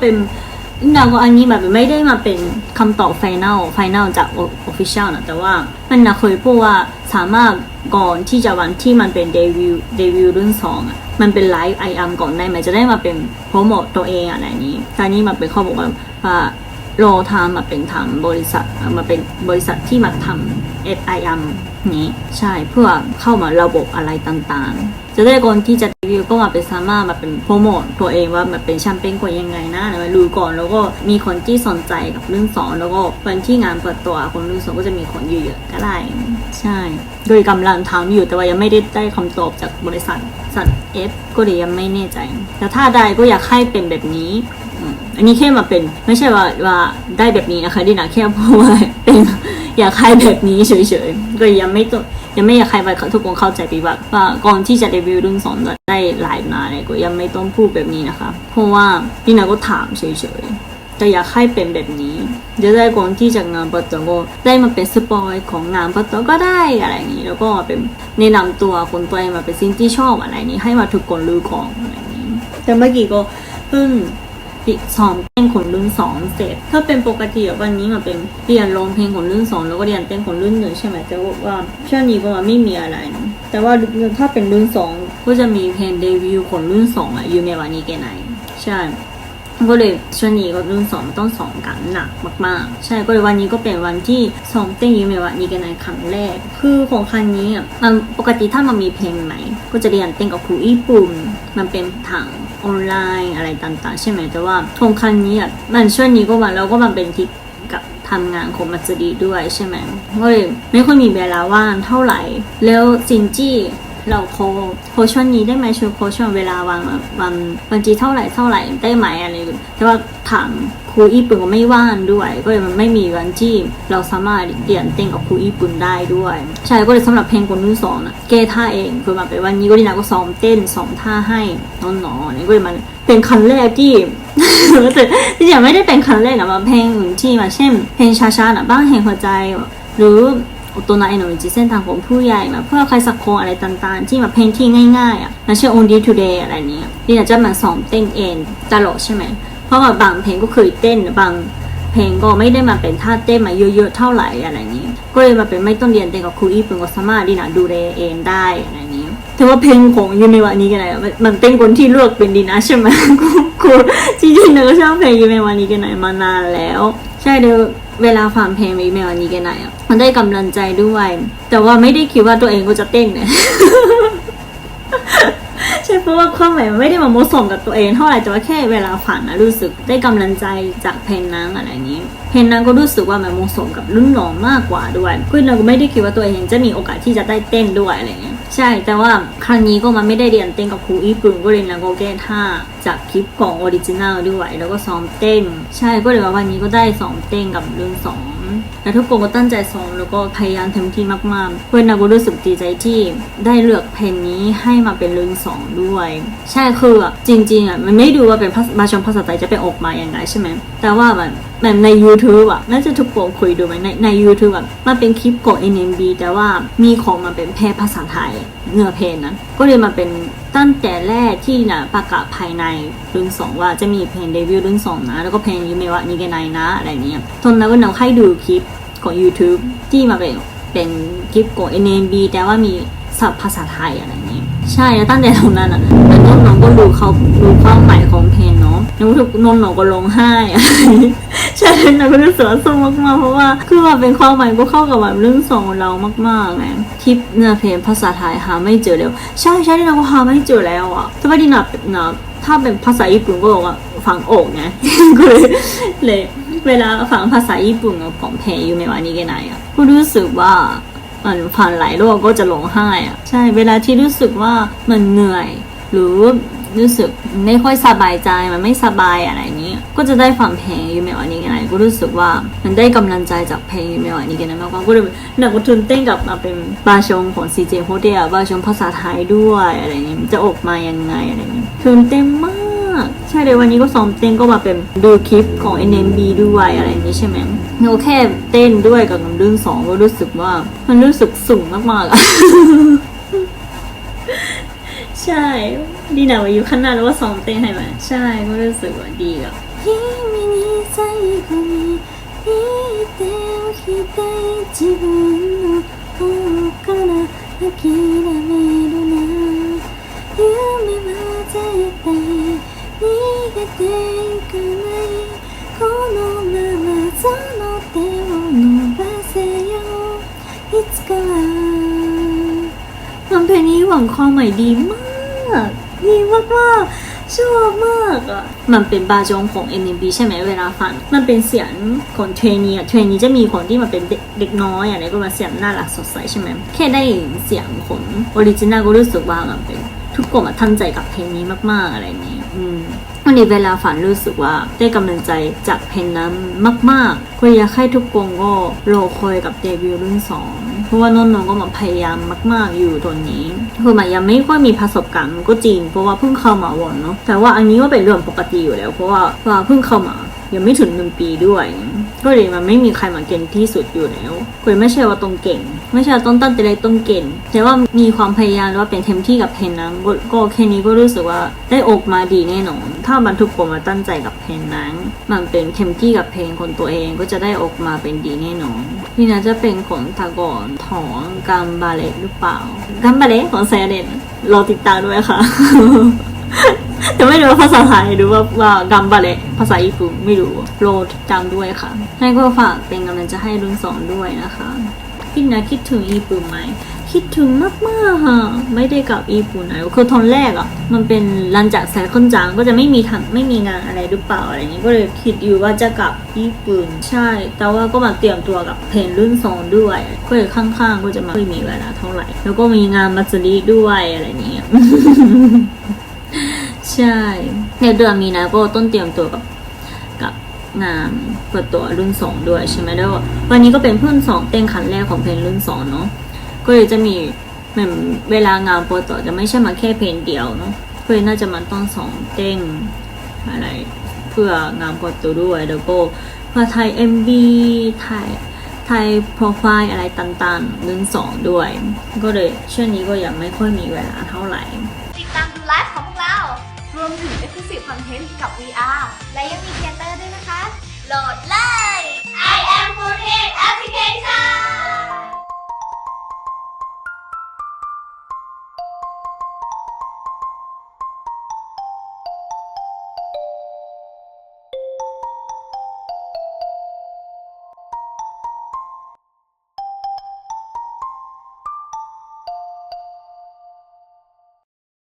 เป็นดาวก็อันนี้แบบไม่ได้มาเป็นคำตอบไฟแนลไฟแนลจากออฟฟิเชียลนะแต่ว่ามันนะเคยพูดว่าสามารถก่อนที่จะวันที่มันเป็นเดบิวต์เดบิวต์รุ่นสองอะมันเป็นไลฟ์ไออัมก่อนได้ไหมจะได้มาเป็นโปรโมตตัวเองอะไรนี้แต่นี่มันเป็นข้อบอกว่าว่าโรทำมาเป็นทางบริษัทมาเป็นบริษัทที่มาทำ FIM นี้ใช่เพื่อเข้ามาระบบอะไรต่างๆ จะได้คนที่จะ วิวก็มาเป็นสาม่ามาเป็นโปรโมทตัวเองว่ามันเป็นแชมเปญกว่ายังไงนะมาดูก่อนแล้วก็มีคนที่สนใจกับเรื่องสองแล้วก็วันที่งานเปิดตัวคนเรื่องสองก็จะมีคนเยอะๆก็ได้ใช่ โดยกำลังทำอยู่แต่ว่ายังไม่ได้ได้คำตอบจากบริษัทสัตว์ F ก็เลยยังไม่แน่ใจ แต่ถ้าได้ก็อยากให้เป็นแบบนี้อันนี้แค่มาเป็นไม่ใช่ว่าว่าได้แบบนี้นะคะดินาแค่เพราะว่าเป็นอยากให้แบบนี้เฉยๆก็ยังไม่ต้อง ยังไม่อยากให้ไปทุกคนเข้าใจปีว่าว่าก่อนที่จะเดบิวต์รุ่นสองได้ไลฟ์มาเนี่ยก็ยังไม่ต้องพูดแบบนี้นะคะ เพราะว่าดินาก็ถามเฉยๆแต่อยากให้เป็นแบบนี้จะได้ก่อนที่จะงานปิดตัวก็ได้มาเป็นสปอยของงานปิดตัวก็ได้อะไรอย่างนี้ แล้วก็เป็นแนะนำตัวคนตัวเองมาเป็นสิ่งที่ชอบอะไรนี้ ให้มาทุกคนรู้ก่อนอะไรนี้ แต่เมื่อกี้ก็เพิ่ง ปีสองเต้นขนรุ่นสองเสร็จ ถ้าเป็นปกติวันนี้มาเป็นเรียนร้องเพลงขนรุ่นสองแล้วก็เรียนเต้นขนรุ่นหนึ่งใช่ไหมแต่ว่าช่วงนี้ก็ไม่มีอะไรนะแต่ว่าถ้าเป็นรุ่นสองก็จะมีเพลงเดบิวต์ขนรุ่นสองอะอยู่ในวันนี้แกไหนใช่ก็เลยช่วงนี้ก็รุ่นสองต้องสองกันหนักมากๆ ใช่ก็เลยวันนี้ก็เป็นวันที่สองเต้นยูเมวะนี้กันในครั้งแรก คือของครั้งนี้อะปกติถ้ามันมีเพลงใหม่ก็จะเรียนเต้นกับครูญี่ปุ่น มันเป็นทาง ออนไลน์อะไรต่างๆ ใช่ไหมแต่ว่าโครงการนี้อะมันช่วงนี้ก็มันแล้วก็มันเป็นทิปกับทำงานของมัสดีด้วยใช่ไหมก็เลยไม่ค่อยมีเวลาว่างเท่าไหร่ แล้วซินจี้ เราโคโคช่วงนี้ได้ไหมช่วยโคช่วงเวลาวันวันวันจีเท่าไหร่เท่าไหร่ได้ไหมอะไรอย่างเงี้ยแต่ว่าถามครูญี่ปุ่นก็ไม่ว่างด้วย ก็เลยมันไม่มีวันที่เราสามารถเรียนเต้นกับครูญี่ปุ่นได้ด้วย ใช่ก็เลยสำหรับเพลงคนรุ่นสองนะแก้ท่าเองคือมาไปวันนี้ก็ดีนะก็ซ้อมเต้นซ้อมท่าให้น้องๆนี่ก็เลยมันเป็นครั้งแรกที่แต่ที่จริงไม่ได้เป็นครั้งแรกนะมาเพลงอื่นที่มาเช่น เพลงช้าๆนะบ้างแห่งหัวใจหรือ โอโตนาอโนจิเส้นทางของผู้ใหญ่มาเพื่อใครสักคนอะไรต่างๆ ที่มาเพลงที่ง่ายๆอะมาเช่น only today อะไรเนี้ยที่อากจะมาซ้อมเต้นเองตลอดใช่ไหมเพราะว่าบางเพลงก็เคยเต้นบางเพลงก็ไม่ได้มาเป็นท่าเต้นมาเยอะๆเท่าไหร่อะไรนี้ ก็เลยมาเป็นไม่ต้องเรียนเต้นกับครูอีปุ่นก็สามารถดีนะดูแลเองได้อะไรนี้แต่ว่าเพลงของยูเมวะนี้กันไหนมันมันเป็นคนที่เลือกเป็นดีนะใช่ไหมครูจริงๆเราก็ชอบเพลงยูเมวะนี้กันไหนมานานแล้ว ใช่เดี๋ยว เวลาฟังเพลงวีเมวะนี้กันไหนอะมันได้กำลังใจด้วย แต่ว่าไม่ได้คิดว่าตัวเองก็จะเต้นเนี่ย ช่เพราะว่าความหมายมันไม่ได้มาโมสมกับตัวเองเท่าไหร่แต่ว่าแค่เวลาฝันนะรู้สึกได้กำลังใจจากเพลงนั้นอะไรอย่างนี้เพลงนั้นก็รู้สึกว่ามันโมสมกับรุ่นน้องมากกว่าด้วยก็เราก็ไม่ได้คิดว่าตัวเองจะมีโอกาสที่จะได้เต้นด้วยอะไรเงี้ยใช่แต่ว่าครั้งนี้ก็มันไม่ได้เรียนเต้นกับครูญี่ปุ่นก็เลยนะก็แก้ท่าจากคลิปของออริจินัลด้วย แล้วก็ซ้อมเต้น ใช่ก็เลยว่าวันนี้ก็ได้ซ้อมเต้นกับรุ่นสอง แต่ทุกคนก็ตั้งใจซ้อมแล้วก็พยายามเต็มที่มากๆ เพื่อนนาก็รู้สึกดีใจที่ได้เลือกเพลงนี้ให้มาเป็นเรื่องสองด้วย ใช่คืออะจริงๆอะมันไม่ดูว่าเป็นภาษาบาชงภาษาไทยจะเป็นออกมาอย่างไรใช่ไหมแต่ว่าแบบ แบบใน YouTube อะน่าจะทุกคนคุยดูไหมในใน YouTube อะมันเป็นคลิปของ NMB แต่ว่ามีของมาเป็นแพร่ภาษาไทยเนื้อเพลงนั้นก็เลยมาเป็นตั้งแต่แรกที่นะประกาศภายในรุ่นสองว่าจะมีเพลงเดบิวต์รุ่นสองนะ แล้วก็เพลงยูเมวะนิเกไนนะอะไรเนี้ยทนแล้วก็น้องให้ดูคลิปของ YouTube ที่มาเป็นเป็นคลิปของ NMB แต่ว่ามีศัพท์ภาษาไทยอะไรเนี้ยใช่แล้วตั้งแต่ตรงนั้นอะน้องน้องก็รู้เขารู้ความหมายของเพลงเนาะแล้วทุกน้องน้องก็ร้องไห้อะ ใช่แล้วก็รู้สึกว่าสู้มากๆ เพราะว่าคือว่าเป็นความหมายก็เข้ากับแบบเรื่องสองเรามากๆไงคลิปเนื้อเพลงภาษาไทยหาไม่เจอแล้วใช่ใช่เราก็หาไม่เจอแล้วอะแต่ว่าดีนะนะถ้าเป็นภาษาญี่ปุ่นก็บอกว่าฟังอกไงก็เลยเลยเวลาฟังภาษาญี่ปุ่นของเพลงยูเมวานิเกไนอะก็รู้สึกว่ามันฟังหลายรอบก็จะร้องไห้อะใช่เวลาที่รู้สึกว่ามันเหนื่อย หรือรู้สึกไม่ค่อยสบายใจมันไม่สบายอะไรนี้ ก็จะได้ฟังเพลงยูเมวานิเกไนก็รู้สึกว่ามันได้กำลังใจจากเพลงยูเมวานิเกไนมากกว่าก็เลยหนักบทุนเต้นกับมาเป็นบาชงของซีเจโฮเดลบาชงภาษาไทยด้วยอะไรอย่างนี้จะออกมายังไงอะไรอย่างนี้ทุนเต้นมากใช่เลยวันนี้ก็ซ้อมเต้นก็มาเป็นดูคลิปของ NMB ด้วยอะไรอย่างนี้ใช่ไหมโนแค่เต้นด้วยกับเรื่องสองก็รู้สึกว่ามันรู้สึกสูงมากๆอะใช่ ดีนะว่าอยู่ข้างหน้าแล้วว่าซ้อมเต้นให้มันใช่ก็รู้สึกว่าดีอะ 君に最後に言っておきたい自分の方から諦めるな夢は絶対逃げていかないこのままその手を伸ばせよいつかは มันเพลงนี้หวังความหมายดีมาก ดีมากมากๆ ชอบมากอะ มันเป็นบาจงของ NMB ใช่ไหมเวลาฟัง มันเป็นเสียงของเทรนีอะเทรนีจะมีคนที่มันเป็นเด็กเด็กน้อยอะไรก็มาเสียงน่ารักสดใสใช่ไหมแค่ได้ยินเสียงของออริจินัลก็รู้สึกว่ามันเป็นทุกคนมาทันใจกับเพลงนี้มาก ๆ อะไรนี้อืมวันนี้เวลาฝันรู้สึกว่าได้กำลังใจจากเพลงนั้นมากๆก็อยากให้ทุกคนก็รอคอยกับเดบิวต์รุ่นสอง เพราะว่าน้องก็มาพยายามมาก ๆ อยู่ตอนนี้ คือมายยังไม่ค่อยมีประสบการณ์ก็จริง เพราะว่าเพิ่งเข้ามาวอนเนาะ แต่ว่าอันนี้ก็เป็นเรื่องปกติอยู่แล้ว เพราะว่าว่าเพิ่งเข้ามายังไม่ถึงหนึ่งปีด้วย ก็เลยมันไม่มีใครมาเก่งที่สุดอยู่แล้วคุยไม่ใช่ว่าต้องเก่ง ไม่ใช่ว่าต้องตั้งใจเลยต้องเก่ง แต่ว่ามีความพยายามหรือว่าเป็นเต็มที่กับเพลงนั้นก็แค่นี้ก็รู้สึกว่าได้อกมาดีแน่นอน ถ้ามันทุกคนมาตั้งใจกับเพลงนั้น มันเป็นเต็มที่กับเพลงคนตัวเองก็จะได้ออกมาเป็นดีแน่นอนนี่นะจะเป็นของตากอนของกัมบาเลหรือเปล่ากัมบาเลของแซเดนรอติดตามด้วยค่ะแต่ไม่รู้ภาษาไทยหรือว่าว่ากัมบาเลภาษาญี่ปุ่นไม่รู้โรดจำด้วยค่ะ ให้ก็ฝากเป็นกำลังใจะให้รุ่นสองด้วยนะคะพี่นะคิดถึงญี่ปุ่นไหมคิดถึงมากๆค่ะ ไม่ได้กลับญี่ปุ่นนะคือตอนแรกอะ มันเป็นหลังจากแซคอนจางก็จะไม่มีทำไม่มีงานอะไรหรือเปล่าอะไรอย่างนี้ก็เลยคิดอยู่ว่าจะกลับญี่ปุ่นใช่ แต่ว่าก็มาเตรียมตัวกับเพลงรุ่นสองด้วยก็เลยข้างๆก็จะไมาไม่มีเวลาเท่าไหร่ แล้วก็มีงานมัสรีด้วยอะไรอย่างเงี้ยใช่ ในเดือนมีนาก็ต้นเตรียมตัวกับกับงานเปิดตัวรุ่นสองด้วยใช่ไหมแล้ววันนี้ก็เป็นเพื่อนสองเต้นขันแรกของเพลงรุ่นสองเนาะก็เลยจะมี เหมือนเวลางานโปรต่อจะไม่ใช่มาแค่เพลงเดียวเนาะเพลงน่าจะมันต้องสองเต้งอะไรเพื่องานโปรตัวด้วยแล้วก็เพื่อถ่ายเอ็มบีถ่ายถ่ายโปรไฟล์อะไรต่างๆหนึ่งสองด้วย ก็เลยช่วงนี้ก็ยังไม่ค่อยมีเวลาเท่าไหร่ ติดตามดูไลฟ์ของพวกเรา รวมถึง Exclusive อนเทนต์กับ VR และยังมีเทเตอร์ด้วยนะคะ โหลดเลย I am f o r t e Application